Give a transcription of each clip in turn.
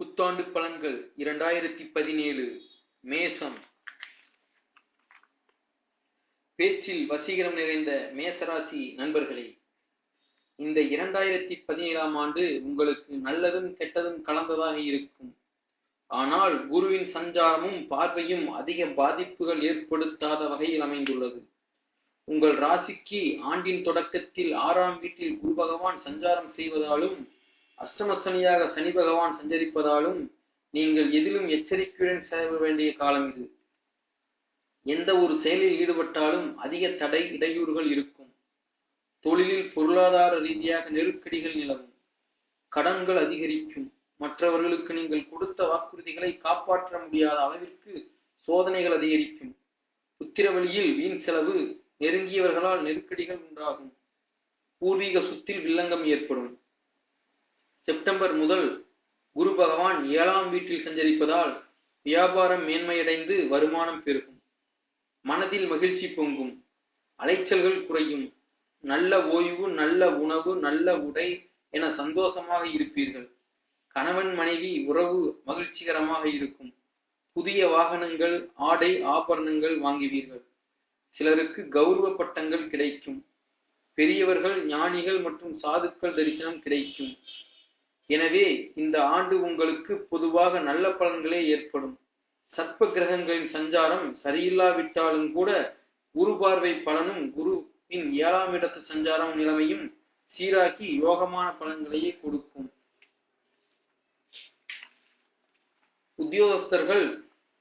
புத்தாண்டு பலன்கள் இரண்டாயிரத்தி பதினேழு. மேசம். பேச்சில் வசீகரம் நிறைந்த மேசராசி நண்பர்களே இந்த இரண்டாயிரத்தி பதினேழாம் ஆண்டு உங்களுக்கு நல்லதும் கெட்டதும் கலந்ததாக இருக்கும். ஆனால் குருவின் சஞ்சாரமும் பார்வையும் அதிக பாதிப்புகள் ஏற்படுத்தாத வகையில் அமைந்துள்ளது. உங்கள் ராசிக்கு ஆண்டின் தொடக்கத்தில் ஆறாம் வீட்டில் குரு பகவான் சஞ்சாரம் செய்வதாலும் அஷ்டமசனியாக சனி பகவான் சஞ்சரிப்பதாலும் நீங்கள் எதிலும் எச்சரிக்கையுடன் செலவிட வேண்டிய காலம் இது. எந்த ஒரு செயலில் ஈடுபட்டாலும் அதிக தடை இடையூறுகள் இருக்கும். தொழிலில் பொருளாதார ரீதியாக நெருக்கடிகள் நிலவும். கடன்கள் அதிகரிக்கும். மற்றவர்களுக்கு நீங்கள் கொடுத்த வாக்குறுதிகளை காப்பாற்ற முடியாத அளவிற்கு சோதனைகள் அதிகரிக்கும். உத்திரவழியில் வீண் செலவு நெருங்கியவர்களால் நெருக்கடிகள் உண்டாகும். பூர்வீக சுத்தில் வில்லங்கம் ஏற்படும். செப்டம்பர் முதல் குரு பகவான் ஏழாம் வீட்டில் சஞ்சரிப்பதால் வியாபாரம் மேன்மையடைந்து வருமானம் பெருகும். மனதில் மகிழ்ச்சி பொங்கும். அலைச்சல்கள் குறையும். நல்ல ஓய்வு நல்ல உணவு நல்ல உடை என சந்தோஷமாக இருப்பீர்கள். கணவன் மனைவி உறவு மகிழ்ச்சிகரமாக இருக்கும். புதிய வாகனங்கள் ஆடை ஆபரணங்கள் வாங்குவீர்கள். சிலருக்கு கௌரவ பட்டங்கள் கிடைக்கும். பெரியவர்கள் ஞானிகள் மற்றும் சாதுக்கள் தரிசனம் கிடைக்கும். எனவே இந்த ஆண்டு உங்களுக்கு பொதுவாக நல்ல பலன்களே ஏற்படும். சர்ப்ப கிரகங்களின் சஞ்சாரம் சரியில்லாவிட்டாலும் கூட குரு பார்வை பலனும் குருவின் ஏழாம் இடத்து சஞ்சாரம் நிலைமையும் சீராக்கி யோகமான பலன்களையே கொடுக்கும். உத்தியோகஸ்தர்கள்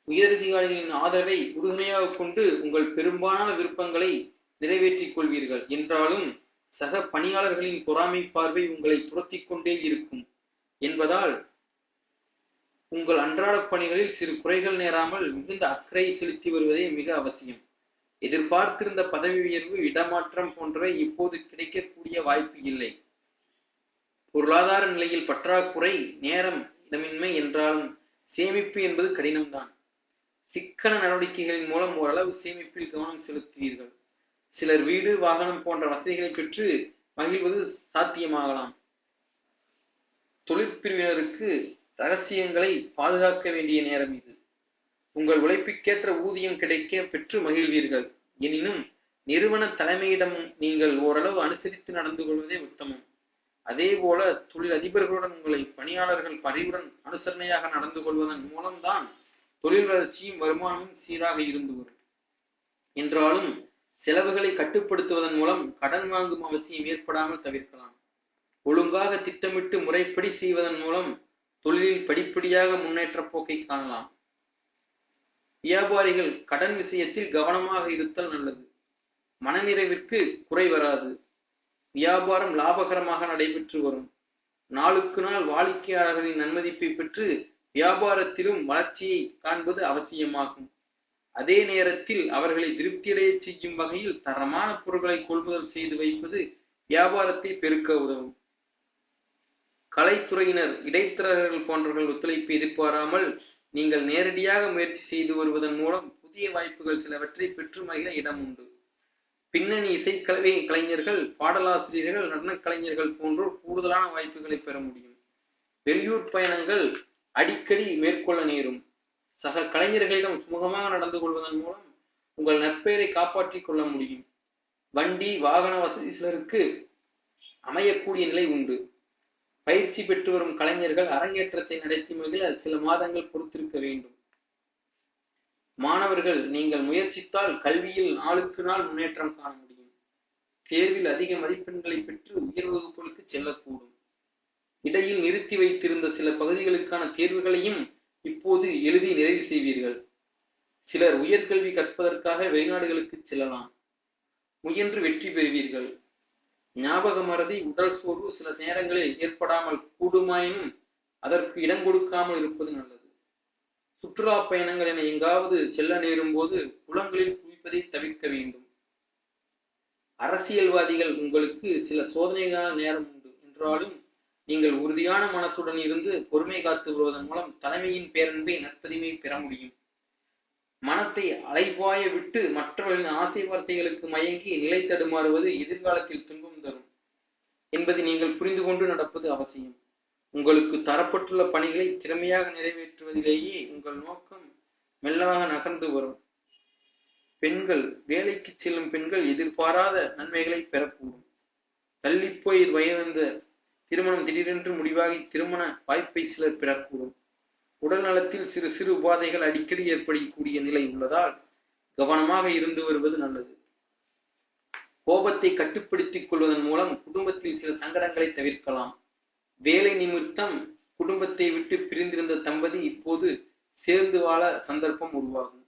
உயரதிகாரிகளின் ஆதரவை உறுதுணையாக கொண்டு உங்கள் பெரும்பாலான விருப்பங்களை நிறைவேற்றிக் கொள்வீர்கள். என்றாலும் சக பணியாளர்களின் பொறாமை பார்வை உங்களை துரத்தி கொண்டே இருக்கும். என்பதால் உங்கள் அன்றாட பணிகளில் சிறு குறைகள் நேராமல் மிகுந்த அக்கறை செலுத்தி வருவதே மிக அவசியம். எதிர்பார்த்திருந்த பதவி உயர்வு இடமாற்றம் போன்றவை இப்போது கிடைக்கக்கூடிய வாய்ப்பு இல்லை. பொருளாதார நிலையில் பற்றாக்குறை நேரம் இடமின்மை என்றாலும் சேமிப்பு என்பது கடினம்தான். சிக்கன நடவடிக்கைகளின் மூலம் ஓரளவு சேமிப்பில் கவனம் செலுத்துவீர்கள். சிலர் வீடு வாகனம் போன்ற வசதிகளை பெற்று மகிழ்வது சாத்தியமாகலாம். தொழிற்பிரிவினருக்கு ரகசியங்களை பாதுகாக்க வேண்டிய நேரம் இது. உங்கள் உழைப்புக்கேற்ற ஊதியம் கிடைக்க பெற்று மகிழ்வீர்கள். எனினும் நிறுவன தலைமையிடம் நீங்கள் ஓரளவு அனுசரித்து நடந்து கொள்வதே உத்தமம். அதே போல தொழில் அதிபர்களுடன் உங்களை பணியாளர்கள் பரிவுடன் அனுசரணையாக நடந்து கொள்வதன் மூலம்தான் தொழில் வளர்ச்சியும் வருமானமும் சீராக இருந்து வரும். என்றாலும் செலவுகளை கட்டுப்படுத்துவதன் மூலம் கடன் வாங்கும் அவசியம் ஏற்படாமல் தவிர்க்கலாம். ஒழுங்காக திட்டமிட்டு முறைப்படி செய்வதன் மூலம் தொழிலில் படிப்படியாக முன்னேற்ற போக்கை காணலாம். வியாபாரிகள் கடன் விஷயத்தில் கவனமாக இருத்தல் நல்லது. மனநிறைவிற்கு குறை வராது. வியாபாரம் லாபகரமாக நடைபெற்று வரும். நாளுக்கு நாள் வாடிக்கையாளர்களின் நன்மதிப்பை பெற்று வியாபாரத்திலும் வளர்ச்சியை காண்பது அவசியமாகும். அதே நேரத்தில் அவர்களை திருப்தியடைய செய்யும் வகையில் தரமான பொருட்களை கொள்முதல் செய்து வைப்பது வியாபாரத்தை பெருக்க உதவும். கலைத்துறையினர் இடைத்தரகர்கள் போன்றவர்கள் ஒத்துழைப்பு எதிர்பாராமல் நீங்கள் நேரடியாக முயற்சி செய்து வருவதன் மூலம் புதிய வாய்ப்புகள் சிலவற்றை பெற்று மகிழ இடம் உண்டு. பின்னணி இசைக்கலவை கலைஞர்கள் பாடலாசிரியர்கள் நடன கலைஞர்கள் போன்றோர் கூடுதலான வாய்ப்புகளை பெற முடியும். வெளியூர் பயணங்கள் அடிக்கடி மேற்கொள்ள நேரும். சக கலைஞர்களிடம் சுமூகமாக நடந்து கொள்வதன் மூலம் உங்கள் நற்பெயரை காப்பாற்றிக் கொள்ள முடியும். வண்டி வாகன வசதி சிலருக்கு அமையக்கூடிய நிலை உண்டு. பயிற்சி பெற்று வரும் கலைஞர்கள் அரங்கேற்றத்தை நடத்தி மகிழ சில மாதங்கள் பொறுத்திருக்க வேண்டும். மாணவர்கள் நீங்கள் முயற்சித்தால் கல்வியில் நாளுக்கு நாள் முன்னேற்றம் காண முடியும். தேர்வில் அதிக மதிப்பெண்களை பெற்று உயர் வகுப்புகளுக்கு செல்லக்கூடும். இடையில் நிறுத்தி வைத்திருந்த சில பகுதிகளுக்கான தேர்வுகளையும் இப்போது எழுதி நிறைவு செய்வீர்கள். சிலர் உயர்கல்வி கற்பதற்காக வெளிநாடுகளுக்கு செல்லலாம். முயன்று வெற்றி பெறுவீர்கள். ஞாபக மறதி உடல் சோர்வு சில நேரங்களில் ஏற்படாமல் கூடுமாயினும் அதற்கு இடம் கொடுக்காமல் இருப்பது நல்லது. சுற்றுலா பயணங்கள் என எங்காவது செல்ல நேரும் போது குளங்களில் குளிப்பதை தவிர்க்க வேண்டும். அரசியல்வாதிகள் உங்களுக்கு சில சோதனைகளான நேரம் உண்டு. என்றாலும் நீங்கள் உறுதியான மனத்துடன் இருந்து பொறுமை காத்து வருவதன் மூலம் தலைமையின் பேரன்பை நற்பதிமை பெற முடியும். மனத்தை அலைபாய விட்டு மற்றவர்களின் ஆசை வார்த்தைகளுக்கு மயங்கி நிலை தடுமாறுவது எதிர்காலத்தில் துன்பம் என்பதை நீங்கள் புரிந்து கொண்டு நடப்பது அவசியம். உங்களுக்கு தரப்பட்டுள்ள பணிகளை திறமையாக நிறைவேற்றுவதிலேயே உங்கள் நோக்கம் மெல்லமாக நகர்ந்து வரும். பெண்கள் வேலைக்கு செல்லும் பெண்கள் எதிர்பாராத நன்மைகளை பெறக்கூடும். தள்ளிப்போய் வயவந்த திருமணம் திடீரென்று முடிவாகி திருமண வாய்ப்பை சிலர் பெறக்கூடும். உடல் நலத்தில் சிறு சிறு உபாதைகள் அடிக்கடி ஏற்படக்கூடிய நிலை உள்ளதால் கவனமாக இருந்து வருவது நல்லது. கோபத்தை கட்டுப்படுத்திக் கொள்வதன் மூலம் குடும்பத்தில் சில சங்கடங்களை தவிர்க்கலாம். வேலை நிமித்தம் குடும்பத்தை விட்டு பிரிந்திருந்த தம்பதி இப்போது சேர்ந்து வாழ சந்தர்ப்பம் உருவாகும்.